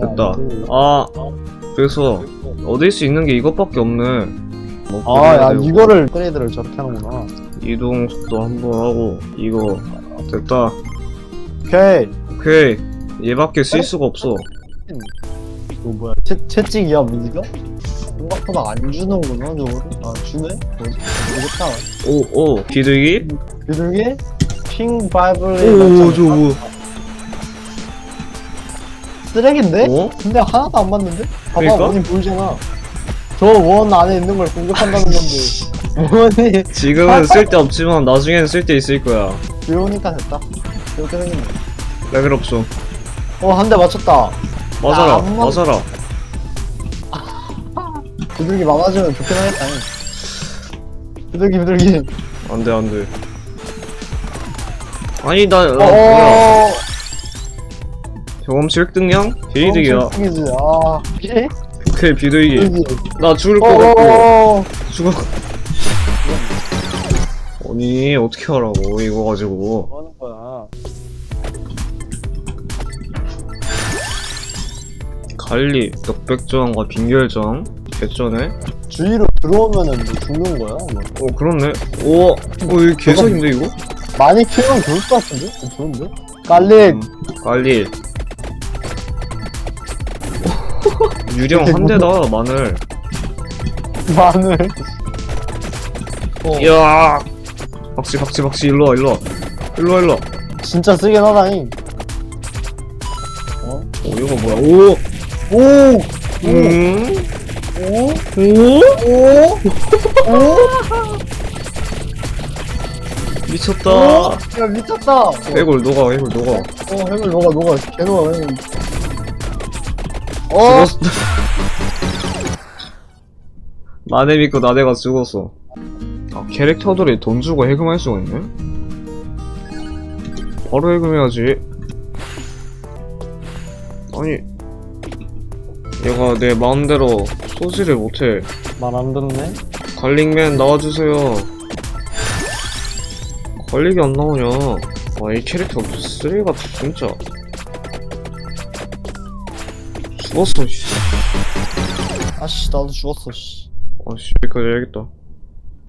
됐다. 아, 그래서 얻을 수 있는 게 이것밖에 없네. 뭐 아, 야, 되고, 이거를 트레이드를 저렇게 하는구나. 이동 속도 한번 하고 이거 됐다. 오케이. 오케이. 얘밖에 쓸 수가 없어. 이거 뭐야? 채, 채찍이야, 무기가? 생각보다 안 주는구나, 저거를. 아, 주네? 뭐지? 모르겠다. 오, 오, 비둘기? 비둘기? 핑 바이블리. 오, 저 뭐. 쓰레기인데? 어? 근데 하나도 안 맞는데? 봐봐, 그러니까? 원이 보이잖아. 저 원 안에 있는 걸 공격한다는 건데. 원이 지금은 쓸데 없지만 나중에는 쓸데 있을 거야. 비오니까 됐다. 이렇게 생겼네. 레벨 없어. 어, 한 대 맞췄다. 맞아라, 안 먹- 맞아라. 비둘기 많아지면 좋긴 하겠다. 비둘기, 비둘기. 안 돼, 안 돼. 아니, 나, 어, 어, 뭐야. 경험치 획득량? 게이득이야. 이지 아, 피? 오케이, 비둘기. 비둘기. 나 죽을 어, 것 같고. 어, 어. 죽어. 아니, 어떻게 하라고, 이거 가지고. 뭐 하는 거야? 갈리, 넉백저항과 빈결저항? 개쩌네? 주위로 들어오면은 뭐 죽는 거야? 뭐. 어, 그렇네. 오, 어, 이거 개석인데, 이거? 많이 키우면 좋을 것 같은데? 어, 좋은데? 깔릭! 음, 갈리. 유령 한 대다, 마늘. 마늘. 어, 이야! 박씨, 박씨, 박씨, 일로 와, 일로 와. 일로 와, 일로 와. 진짜 쓰긴 하다잉. 어? 오, 이거 뭐야, 오! 오! 음? 오? 오? 오? 오? 미쳤다. 오? 야, 미쳤다! 해골 녹아, 해골 녹아. 어, 해물 녹아, 녹아. 개 녹아, 해물. 어? 죽었어. 나대 믿고 나대가 죽었어. 아, 캐릭터들이 돈 주고 해금할 수가 있네? 바로 해금해야지. 아니, 얘가 내 마음대로 소지를 못해. 말 안 듣네? 갈릭맨 나와주세요. 갈릭이 안 나오냐. 아, 이 캐릭터 쓰레기 같아, 진짜. 죽었어, 씨. 아씨, 나도 죽